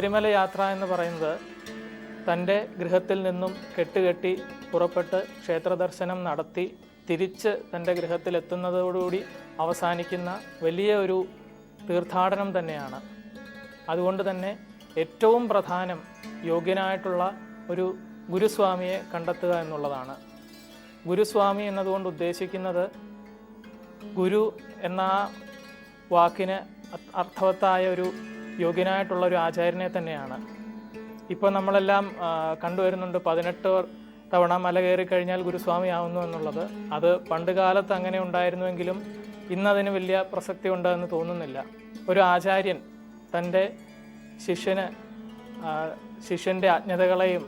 ശബരിമല യാത്ര എന്ന് പറയുന്നത് തന്റെ ഗൃഹത്തിൽ നിന്നും കെട്ടുകെട്ടി പുറപ്പെട്ട് ക്ഷേത്ര ദർശനം നടത്തി തിരിച്ച് തന്റെ ഗൃഹത്തിലെത്തുന്നതോടുകൂടി അവസാനിക്കുന്ന വലിയ ഒരു തീർത്ഥാടനം തന്നെയാണ്. അതുകൊണ്ട് തന്നെ ഏറ്റവും പ്രധാനം യോഗ്യനായിട്ടുള്ള ഒരു ഗുരുസ്വാമിയെ കണ്ടെത്തുക എന്നുള്ളതാണ്. ഗുരുസ്വാമി എന്നതുകൊണ്ട് ഉദ്ദേശിക്കുന്നത് ഗുരു എന്ന വാക്കിന് അർത്ഥവത്തായ ഒരു യോഗ്യനായിട്ടുള്ള ഒരു ആചാര്യനെ തന്നെയാണ്. ഇപ്പോൾ നമ്മളെല്ലാം കണ്ടുവരുന്നുണ്ട് പതിനെട്ട് തവണ മല കയറി കഴിഞ്ഞാൽ ഗുരുസ്വാമി ആവുന്നു എന്നുള്ളത്. അത് പണ്ട് കാലത്ത് അങ്ങനെ ഉണ്ടായിരുന്നുവെങ്കിലും ഇന്നതിന് വലിയ പ്രസക്തി ഉണ്ടെന്ന് തോന്നുന്നില്ല. ഒരു ആചാര്യൻ തന്റെ ശിഷ്യന് ശിഷ്യന്റെ അജ്ഞതകളെയും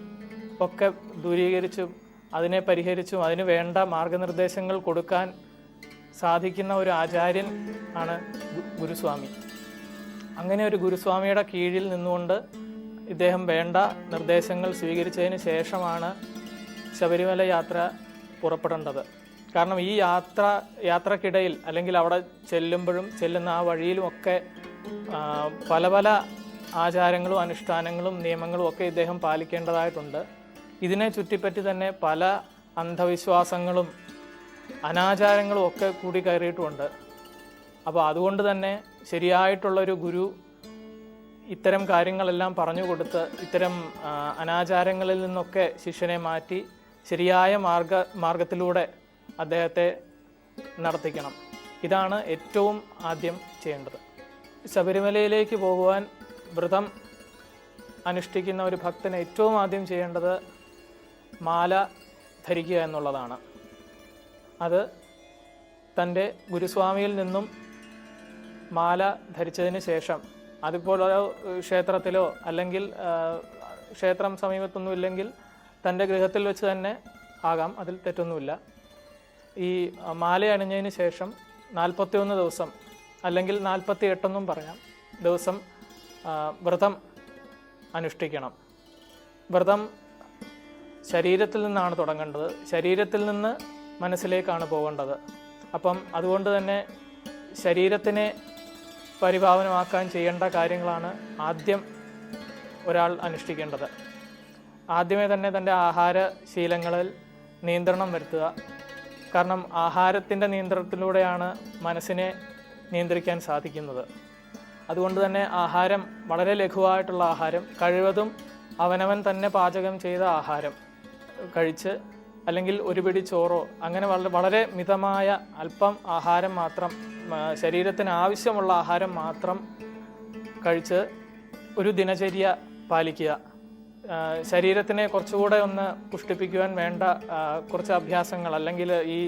ഒക്കെ ദൂരീകരിച്ചും അതിനെ പരിഹരിച്ചും അതിന് വേണ്ട മാർഗനിർദ്ദേശങ്ങൾ കൊടുക്കാൻ സാധിക്കുന്ന ഒരു ആചാര്യൻ ആണ് ഗുരുസ്വാമി. അങ്ങനെ ഒരു ഗുരുസ്വാമിയുടെ കീഴിൽ നിന്നുകൊണ്ട് ഇദ്ദേഹം വേണ്ട നിർദ്ദേശങ്ങൾ സ്വീകരിച്ചതിന് ശേഷമാണ് ശബരിമല യാത്ര പുറപ്പെടേണ്ടത്. കാരണം ഈ യാത്ര യാത്രക്കിടയിൽ അല്ലെങ്കിൽ അവിടെ ചെല്ലുമ്പോഴും ചെല്ലുന്ന ആ വഴിയിലുമൊക്കെ പല പല ആചാരങ്ങളും അനുഷ്ഠാനങ്ങളും നിയമങ്ങളും ഒക്കെ ഇദ്ദേഹം പാലിക്കേണ്ടതായിട്ടുണ്ട്. ഇതിനെ ചുറ്റിപ്പറ്റി തന്നെ പല അന്ധവിശ്വാസങ്ങളും അനാചാരങ്ങളും ഒക്കെ കൂടി കയറിയിട്ടുമുണ്ട്. അപ്പോൾ അതുകൊണ്ട് തന്നെ ശരിയായിട്ടുള്ളൊരു ഗുരു ഇത്തരം കാര്യങ്ങളെല്ലാം പറഞ്ഞു കൊടുത്ത് ഇത്തരം അനാചാരങ്ങളിൽ നിന്നൊക്കെ ശിഷ്യനെ മാറ്റി ശരിയായ മാർഗ മാർഗത്തിലൂടെ അദ്ദേഹത്തെ നടത്തിക്കണം. ഇതാണ് ഏറ്റവും ആദ്യം ചെയ്യേണ്ടത്. ശബരിമലയിലേക്ക് പോകുവാൻ വ്രതം അനുഷ്ഠിക്കുന്ന ഒരു ഭക്തന് ഏറ്റവും ആദ്യം ചെയ്യേണ്ടത് മാല ധരിക്കുക എന്നുള്ളതാണ്. അത് തന്റെ ഗുരുസ്വാമിയിൽ നിന്നും മാല ധരിച്ചതിന് ശേഷം അതിപ്പോൾ ഓരോ ക്ഷേത്രത്തിലോ അല്ലെങ്കിൽ ക്ഷേത്രം സമീപത്തൊന്നും ഇല്ലെങ്കിൽ തന്റെ ഗൃഹത്തിൽ വെച്ച് തന്നെ ആകാം അതിൽ തെറ്റൊന്നുമില്ല. ഈ മാല അണിഞ്ഞതിന് ശേഷം നാൽപ്പത്തിയൊന്ന് ദിവസം അല്ലെങ്കിൽ നാൽപ്പത്തി എട്ടെന്നും പറയാം ദിവസം വ്രതം അനുഷ്ഠിക്കണം. വ്രതം ശരീരത്തിൽ നിന്നാണ് തുടങ്ങേണ്ടത്. ശരീരത്തിൽ നിന്ന് മനസ്സിലേക്കാണ് പോകേണ്ടത്. അപ്പം അതുകൊണ്ട് തന്നെ ശരീരത്തിനെ പരിപാവനമാക്കാൻ ചെയ്യേണ്ട കാര്യങ്ങളാണ് ആദ്യം ഒരാൾ അനുഷ്ഠിക്കേണ്ടത്. ആദ്യമേ തന്നെ തന്റെ ആഹാര ശീലങ്ങളിൽ നിയന്ത്രണം വരുത്തുക. കാരണം ആഹാരത്തിന്റെ നിയന്ത്രണത്തിലൂടെയാണ് മനസ്സിനെ നിയന്ത്രിക്കാൻ സാധിക്കുന്നത്. അതുകൊണ്ട് തന്നെ ആഹാരം വളരെ ലഘുവായിട്ടുള്ള ആഹാരം കഴിവതും അവനവൻ തന്നെ പാചകം ചെയ്ത ആഹാരം കഴിച്ച് അല്ലെങ്കിൽ ഒരു പിടി ചോറോ അങ്ങനെ വളരെ വളരെ മിതമായ അല്പം ആഹാരം മാത്രം ശരീരത്തിന് ആവശ്യമുള്ള ആഹാരം മാത്രം കഴിച്ച് ഒരു ദിനചര്യ പാലിക്കുക. ശരീരത്തിനെ കുറച്ചുകൂടെ ഒന്ന് പുഷ്ടിപ്പിക്കുവാൻ വേണ്ട കുറച്ച് അഭ്യാസങ്ങൾ അല്ലെങ്കിൽ ഈ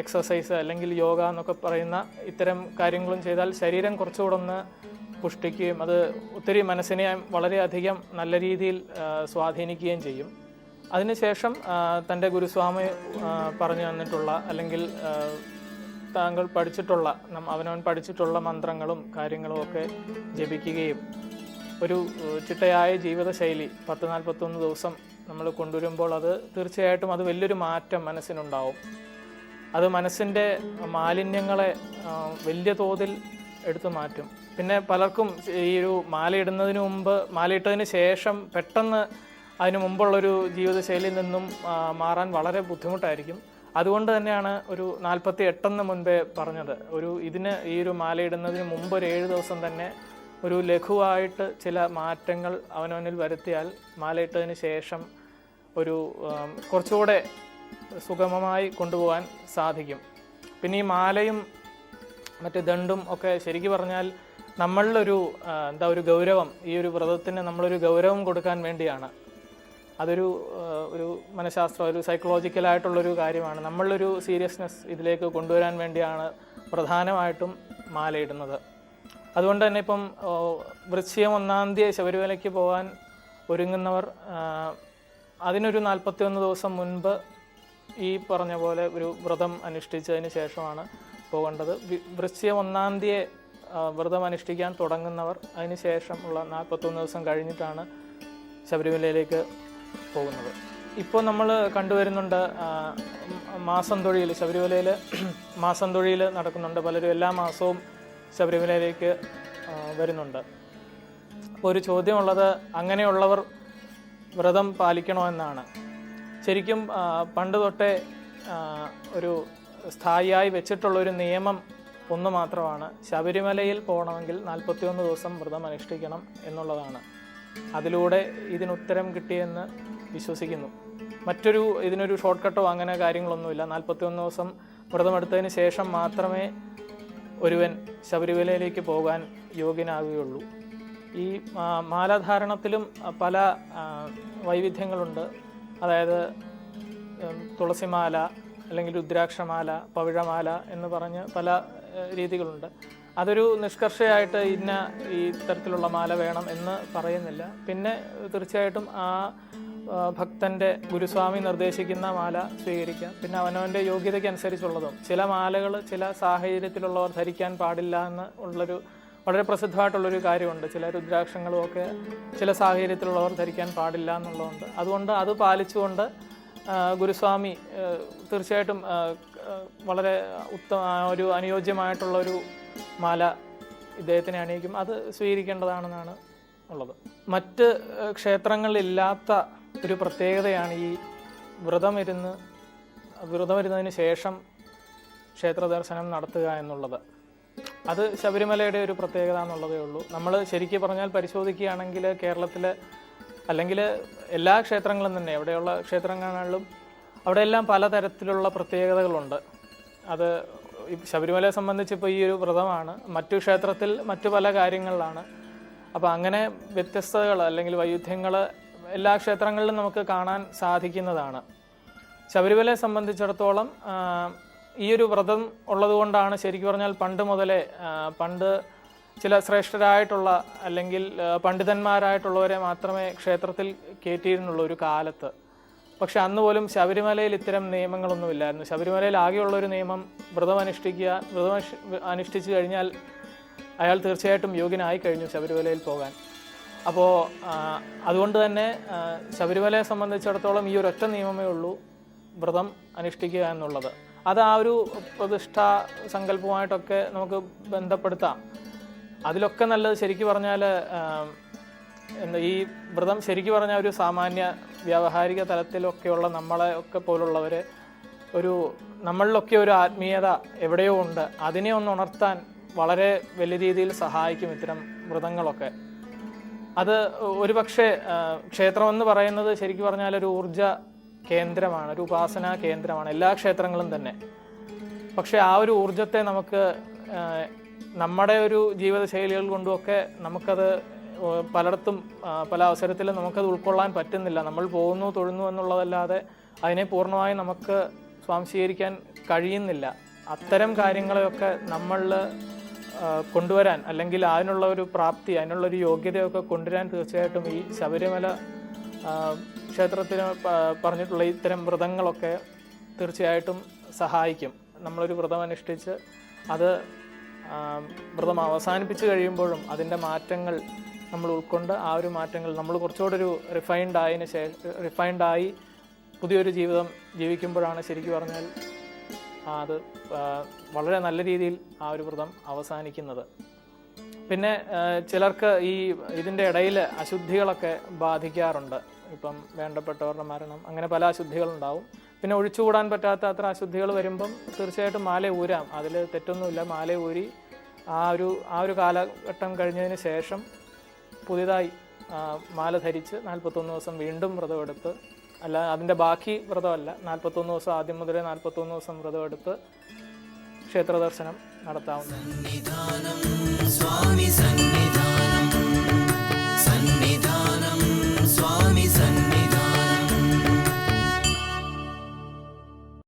എക്സസൈസ് അല്ലെങ്കിൽ യോഗ എന്നൊക്കെ പറയുന്ന ഇത്തരം കാര്യങ്ങളും ചെയ്താൽ ശരീരം കുറച്ചുകൂടെ ഒന്ന് പുഷ്ടിക്കുകയും അത് ഒത്തിരി മനസ്സിനെ വളരെയധികം നല്ല രീതിയിൽ സ്വാധീനിക്കുകയും ചെയ്യും. അതിനുശേഷം തന്റെ ഗുരുസ്വാമി പറഞ്ഞു തന്നിട്ടുള്ള അല്ലെങ്കിൽ താങ്കൾ പഠിച്ചിട്ടുള്ള അവനവൻ പഠിച്ചിട്ടുള്ള മന്ത്രങ്ങളും കാര്യങ്ങളും ഒക്കെ ജപിക്കുകയും ഒരു ചിട്ടയായ ജീവിതശൈലി പത്ത് നാൽപ്പത്തൊന്ന് ദിവസം നമ്മൾ കൊണ്ടുവരുമ്പോൾ അത് തീർച്ചയായിട്ടും അത് വലിയൊരു മാറ്റം മനസ്സിനുണ്ടാവും. അത് മനസ്സിന്റെ മാലിന്യങ്ങളെ വലിയ തോതിൽ എടുത്തു മാറ്റും. പിന്നെ പലർക്കും ഈ ഒരു മാലയിടുന്നതിന് മുമ്പ് മാലയിട്ടതിന് ശേഷം പെട്ടെന്ന് അതിന് മുമ്പുള്ളൊരു ജീവിതശൈലിയിൽ നിന്നും മാറാൻ വളരെ ബുദ്ധിമുട്ടായിരിക്കും. അതുകൊണ്ട് തന്നെയാണ് ഒരു നാൽപ്പത്തി എട്ടെന്ന് മുൻപേ പറഞ്ഞത്. ഒരു ഇതിന് ഈ ഒരു മാലയിടുന്നതിന് മുമ്പ് ഒരു ഏഴ് ദിവസം തന്നെ ഒരു ലഘുവായിട്ട് ചില മാറ്റങ്ങൾ അവനവനിൽ വരുത്തിയാൽ മാലയിട്ടതിന് ശേഷം ഒരു കുറച്ചുകൂടെ സുഗമമായി കൊണ്ടുപോകാൻ സാധിക്കും. പിന്നെ ഈ മാലയും മറ്റ് ദണ്ടും ഒക്കെ ശരിക്കും പറഞ്ഞാൽ നമ്മളിലൊരു എന്താ ഒരു ഗൗരവം ഈ ഒരു വ്രതത്തിന് നമ്മളൊരു ഗൗരവം കൊടുക്കാൻ വേണ്ടിയാണ്. അതൊരു ഒരു മനഃശാസ്ത്രം ഒരു സൈക്കോളജിക്കലായിട്ടുള്ളൊരു കാര്യമാണ്. നമ്മളൊരു സീരിയസ്നെസ് ഇതിലേക്ക് കൊണ്ടുവരാൻ വേണ്ടിയാണ് പ്രധാനമായിട്ടും മാലയിടുന്നത്. അതുകൊണ്ട് തന്നെ ഇപ്പം വൃശ്ചികം ഒന്നാം തീയതി ശബരിമലയ്ക്ക് പോകാൻ ഒരുങ്ങുന്നവർ അതിനൊരു നാൽപ്പത്തിയൊന്ന് ദിവസം മുൻപ് ഈ പറഞ്ഞ പോലെ ഒരു വ്രതം അനുഷ്ഠിച്ചതിന് ശേഷമാണ് പോകേണ്ടത്. വൃശ്ചികം ഒന്നാം തീയതി വ്രതം അനുഷ്ഠിക്കാൻ തുടങ്ങുന്നവർ അതിന് ശേഷമുള്ള നാൽപ്പത്തൊന്ന് ദിവസം കഴിഞ്ഞിട്ടാണ് ശബരിമലയിലേക്ക് പോകുന്നത്. ഇപ്പോൾ നമ്മൾ കണ്ടുവരുന്നുണ്ട് മാസം തൊഴിൽ ശബരിമലയിൽ മാസം തൊഴിൽ നടക്കുന്നുണ്ട്. പലരും എല്ലാ മാസവും ശബരിമലയിലേക്ക് വരുന്നുണ്ട്. അപ്പോൾ ഒരു ചോദ്യമുള്ളത് അങ്ങനെയുള്ളവർ വ്രതം പാലിക്കണോ എന്നാണ്. ശരിക്കും പണ്ട് തൊട്ടേ ഒരു സ്ഥായിയായി വെച്ചിട്ടുള്ള ഒരു നിയമം ഒന്ന് മാത്രമാണ്. ശബരിമലയിൽ പോകണമെങ്കിൽ നാൽപ്പത്തിയൊന്ന് ദിവസം വ്രതം അനുഷ്ഠിക്കണം എന്നുള്ളതാണ്. അതിലൂടെ ഇതിനുത്തരം കിട്ടിയെന്ന് വിശ്വസിക്കുന്നു. മറ്റൊരു ഇതിനൊരു ഷോർട്ട് കട്ടോ അങ്ങനെ കാര്യങ്ങളൊന്നുമില്ല. നാൽപ്പത്തിയൊന്ന് ദിവസം വ്രതമെടുത്തതിന് ശേഷം മാത്രമേ ഒരുവൻ ശബരിമലയിലേക്ക് പോകാൻ യോഗ്യനാകുകയുള്ളൂ. ഈ മാലാധാരണത്തിലും പല വൈവിധ്യങ്ങളുണ്ട്. അതായത് തുളസിമാല അല്ലെങ്കിൽ രുദ്രാക്ഷമാല പവിഴമാല എന്ന് പറഞ്ഞ് പല രീതികളുണ്ട്. അതൊരു നിഷ്കർഷയായിട്ട് ഇന്ന ഈ തരത്തിലുള്ള മാല വേണം എന്ന് പറയുന്നില്ല. പിന്നെ തീർച്ചയായിട്ടും ആ ആ, ഭക്തന്റെ ഗുരുസ്വാമി നിർദ്ദേശിക്കുന്ന മാല സ്വീകരിക്കാം പിന്നെ അവനവന്റെ യോഗ്യതയ്ക്ക് അനുസരിച്ചുള്ളതും ചില മാലകൾ ചില സാഹചര്യത്തിലുള്ളവർ ധരിക്കാൻ പാടില്ല എന്ന് ഉള്ളൊരു വളരെ പ്രസിദ്ധമായിട്ടുള്ളൊരു കാര്യമുണ്ട്. ചില രുദ്രാക്ഷങ്ങളും ഒക്കെ ചില സാഹചര്യത്തിലുള്ളവർ ധരിക്കാൻ പാടില്ല എന്നുള്ളതുണ്ട്. അതുകൊണ്ട് അത് പാലിച്ചുകൊണ്ട് ഗുരുസ്വാമി തീർച്ചയായിട്ടും വളരെ ഉത്തമ ഒരു അനുയോജ്യമായിട്ടുള്ളൊരു മാല ഇദ്ദേഹത്തിനെ അണിയിക്കും. അത് സ്വീകരിക്കേണ്ടതാണെന്നാണ് ഉള്ളത്. മറ്റ് ക്ഷേത്രങ്ങളില്ലാത്ത ഒരു പ്രത്യേകതയാണ് ഈ വ്രതമിരുന്ന് വ്രതമിരുന്നതിന് ശേഷം ക്ഷേത്ര ദർശനം നടത്തുക എന്നുള്ളത്. അത് ശബരിമലയുടെ ഒരു പ്രത്യേകത എന്നുള്ളതേ ഉള്ളൂ. നമ്മൾ ശരിക്കും പറഞ്ഞാൽ പരിശോധിക്കുകയാണെങ്കിൽ കേരളത്തിൽ അല്ലെങ്കിൽ എല്ലാ ക്ഷേത്രങ്ങളും തന്നെ എവിടെയുള്ള ക്ഷേത്രങ്ങളിലും അവിടെയെല്ലാം പലതരത്തിലുള്ള പ്രത്യേകതകളുണ്ട്. അത് ശബരിമലയെ സംബന്ധിച്ച് ഇപ്പോൾ ഈ ഒരു വ്രതമാണ്. മറ്റു ക്ഷേത്രത്തിൽ മറ്റു പല കാര്യങ്ങളിലാണ്. അപ്പോൾ അങ്ങനെ വ്യത്യസ്തതകൾ അല്ലെങ്കിൽ വൈവിധ്യങ്ങൾ എല്ലാ ക്ഷേത്രങ്ങളിലും നമുക്ക് കാണാൻ സാധിക്കുന്നതാണ്. ശബരിമലയെ സംബന്ധിച്ചിടത്തോളം ഈ ഒരു വ്രതം ഉള്ളതുകൊണ്ടാണ് ശരിക്കും പറഞ്ഞാൽ പണ്ട് മുതലേ പണ്ട് ചില ശ്രേഷ്ഠരായിട്ടുള്ള അല്ലെങ്കിൽ പണ്ഡിതന്മാരായിട്ടുള്ളവരെ മാത്രമേ ക്ഷേത്രത്തിൽ കയറ്റിയിരുന്നുള്ളൂ ഒരു കാലത്ത്. പക്ഷെ അന്ന് പോലും ശബരിമലയിൽ ഇത്തരം നിയമങ്ങളൊന്നുമില്ലായിരുന്നു ശബരിമലയിൽ ആകെയുള്ള ഒരു നിയമം വ്രതം അനുഷ്ഠിക്കുക വ്രതം അനുഷ്ഠിച്ചു കഴിഞ്ഞാൽ അയാൾ തീർച്ചയായിട്ടും യോഗ്യനായി കഴിഞ്ഞു ശബരിമലയിൽ പോകാൻ. അപ്പോൾ അതുകൊണ്ട് തന്നെ ശബരിമലയെ സംബന്ധിച്ചിടത്തോളം ഈ ഒരൊറ്റ നിയമമേ ഉള്ളൂ വ്രതം അനുഷ്ഠിക്കുക എന്നുള്ളത്. അത് ആ ഒരു പ്രതിഷ്ഠാ സങ്കല്പമായിട്ടൊക്കെ നമുക്ക് ബന്ധപ്പെടുത്താം. അതിലൊക്കെ നല്ലത് ശരിക്കും പറഞ്ഞാൽ എന്താ ഈ വ്രതം ശരിക്കും പറഞ്ഞാൽ ഒരു സാമാന്യ വ്യാവഹാരിക തലത്തിലൊക്കെയുള്ള നമ്മളെ ഒക്കെ പോലുള്ളവർ ഒരു നമ്മളിലൊക്കെ ഒരു ആത്മീയത എവിടെയോ ഉണ്ട്. അതിനെ ഒന്ന് ഉണർത്താൻ വളരെ വലിയ രീതിയിൽ സഹായിക്കും ഇത്തരം വ്രതങ്ങളൊക്കെ. അത് ഒരു പക്ഷേ ക്ഷേത്രമെന്ന് പറയുന്നത് ശരിക്കും പറഞ്ഞാൽ ഒരു ഊർജ കേന്ദ്രമാണ് ഒരു ഉപാസനാ കേന്ദ്രമാണ് എല്ലാ ക്ഷേത്രങ്ങളും തന്നെ. പക്ഷെ ആ ഒരു ഊർജത്തെ നമുക്ക് നമ്മുടെ ഒരു ജീവിതശൈലികൾ കൊണ്ടുമൊക്കെ നമുക്കത് പലയിടത്തും പല അവസരത്തിലും നമുക്കത് ഉൾക്കൊള്ളാൻ പറ്റുന്നില്ല. നമ്മൾ പോകുന്നു തൊഴുന്നു എന്നുള്ളതല്ലാതെ അതിനെ പൂർണമായും നമുക്ക് സ്വാംശീകരിക്കാൻ കഴിയുന്നില്ല. അത്തരം കാര്യങ്ങളെയൊക്കെ നമ്മളിൽ കൊണ്ടുവരാൻ അല്ലെങ്കിൽ അതിനുള്ള ഒരു പ്രാപ്തി അതിനുള്ള ഒരു യോഗ്യതയൊക്കെ കൊണ്ടുവരാൻ തീർച്ചയായിട്ടും ഈ ശബരിമല ക്ഷേത്രത്തിന് പറഞ്ഞിട്ടുള്ള ഇത്തരം വ്രതങ്ങളൊക്കെ തീർച്ചയായിട്ടും സഹായിക്കും. നമ്മളൊരു വ്രതം അനുഷ്ഠിച്ച് അത് വ്രതം അവസാനിപ്പിച്ച് കഴിയുമ്പോഴും അതിന്റെ മാറ്റങ്ങൾ നമ്മൾ ഉൾക്കൊണ്ട് ആ ഒരു മാറ്റങ്ങൾ നമ്മൾ കുറച്ചുകൂടെ ഒരു റിഫൈൻഡ് ആയതിനു ശേഷം റിഫൈൻഡ് ആയി പുതിയൊരു ജീവിതം ജീവിക്കുമ്പോഴാണ് ശരിക്കും പറഞ്ഞാൽ അത് വളരെ നല്ല രീതിയിൽ ആ ഒരു വ്രതം അവസാനിക്കുന്നത്. പിന്നെ ചിലർക്ക് ഈ ഇതിന്റെ ഇടയിൽ അശുദ്ധികളൊക്കെ ബാധിക്കാറുണ്ട്. ഇപ്പം വേണ്ടപ്പെട്ടവരുടെ മരണം അങ്ങനെ പല അശുദ്ധികളുണ്ടാവും. പിന്നെ ഒഴിച്ചുകൂടാൻ പറ്റാത്ത അത്ര അശുദ്ധികൾ വരുമ്പം തീർച്ചയായിട്ടും മാല ഊരാം. അതിൽ തെറ്റൊന്നുമില്ല. മാല ഊരി ആ ഒരു ആ ഒരു കാലഘട്ടം കഴിഞ്ഞതിന് ശേഷം പുതിയതായി മാല ധരിച്ച് നാൽപ്പത്തൊന്ന് ദിവസം വീണ്ടും വ്രതമെടുത്ത് അല്ല അതിന്റെ ബാക്കി വ്രതമല്ല. നാൽപ്പത്തൊന്ന് ദിവസം ആദ്യം മുതലേ നാൽപ്പത്തൊന്ന് ദിവസം വ്രതം എടുത്ത് ക്ഷേത്ര ദർശനം നടത്താവുന്നതാണ്.